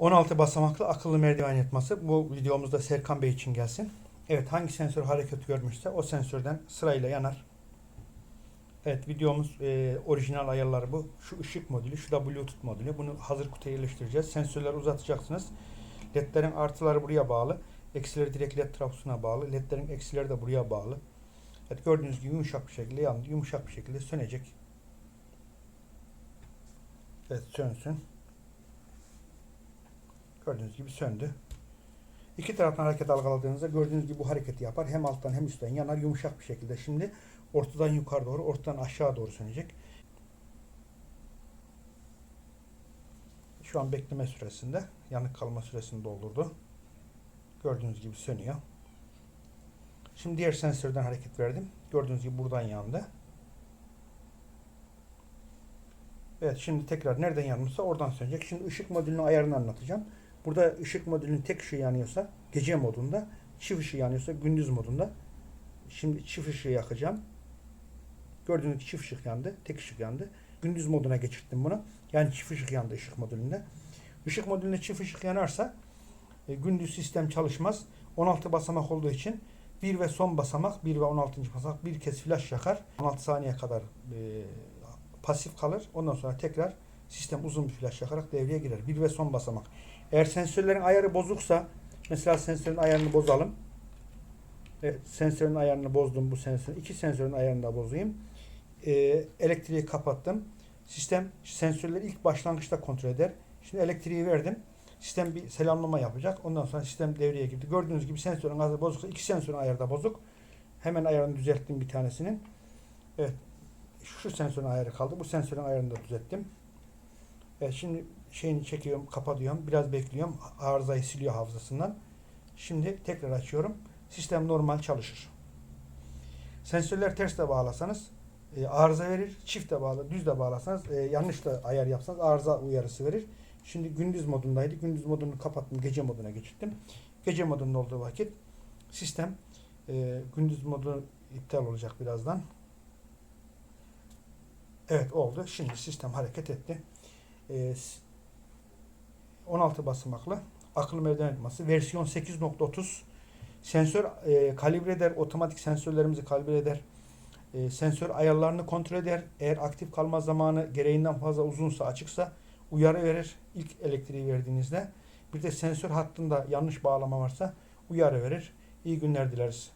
16 basamaklı akıllı merdiven yatması. Bu videomuzda Serkan Bey için gelsin. Evet hangi sensör hareket görmüşse o sensörden sırayla yanar. Evet videomuz e, orijinal ayarları bu. Şu ışık modülü, şu da bluetooth modülü. Bunu hazır kutuya yerleştireceğiz. Sensörleri uzatacaksınız. LED'lerin artıları buraya bağlı. Eksileri direkt LED trafosuna bağlı. LED'lerin eksileri de buraya bağlı. Evet gördüğünüz gibi yumuşak bir şekilde yandı. Yumuşak bir şekilde sönecek. Evet sönsün. Gördüğünüz gibi söndü. İki taraftan hareket algıladığınızda gördüğünüz gibi bu hareketi yapar. Hem alttan hem üstten yanar yumuşak bir şekilde. Şimdi ortadan yukarı doğru, ortadan aşağı doğru sönecek. Şu an bekleme süresinde, yanık kalma süresini doldurdu. Gördüğünüz gibi sönüyor. Şimdi diğer sensörden hareket verdim. Gördüğünüz gibi buradan yandı. Evet şimdi tekrar nereden yanmışsa oradan sönecek. Şimdi ışık modülünün ayarını anlatacağım. Burada ışık modülünün tek ışığı yanıyorsa gece modunda, çift ışığı yanıyorsa gündüz modunda. Şimdi çift ışığı yakacağım. Gördüğünüz gibi çift ışık yandı, tek ışık yandı. Gündüz moduna geçirttim bunu. Yani çift ışık yandı ışık modülünde. Işık modülünde çift ışık yanarsa e, gündüz sistem çalışmaz. 16 basamak olduğu için bir ve son basamak, 1 ve 16. basamak bir kez flash yakar. 16 saniye kadar e, pasif kalır. Ondan sonra tekrar sistem uzun bir flash yakarak devreye girer. Bir ve son basamak. Eğer sensörlerin ayarı bozuksa mesela sensörün ayarını bozalım. Evet, sensörün ayarını bozdum bu sensör. İki sensörün ayarını da bozayım. Ee, elektriği kapattım. Sistem sensörleri ilk başlangıçta kontrol eder. Şimdi elektriği verdim. Sistem bir selamlama yapacak. Ondan sonra sistem devreye girdi. Gördüğünüz gibi sensörün ayarı bozuksa iki sensörün ayarı da bozuk. Hemen ayarını düzelttim bir tanesinin. Evet. Şu sensörün ayarı kaldı. Bu sensörün ayarını da düzelttim. Evet şimdi şeyini çekiyorum, kapatıyorum. Biraz bekliyorum. Arızayı siliyor hafızasından. Şimdi tekrar açıyorum. Sistem normal çalışır. Sensörler ters de bağlasanız e, arıza verir. Çift de bağla, düz de bağlasanız e, yanlış da ayar yapsanız arıza uyarısı verir. Şimdi gündüz modundaydı. Gündüz modunu kapattım. Gece moduna geçirdim. Gece modunda olduğu vakit sistem e, gündüz modu iptal olacak birazdan. Evet oldu. Şimdi sistem hareket etti. E, 16 basamaklı akıllı merdiven yapması. Versiyon 8.30 sensör e, kalibre eder. Otomatik sensörlerimizi kalibre eder. E, sensör ayarlarını kontrol eder. Eğer aktif kalma zamanı gereğinden fazla uzunsa açıksa uyarı verir ilk elektriği verdiğinizde. Bir de sensör hattında yanlış bağlama varsa uyarı verir. İyi günler dileriz.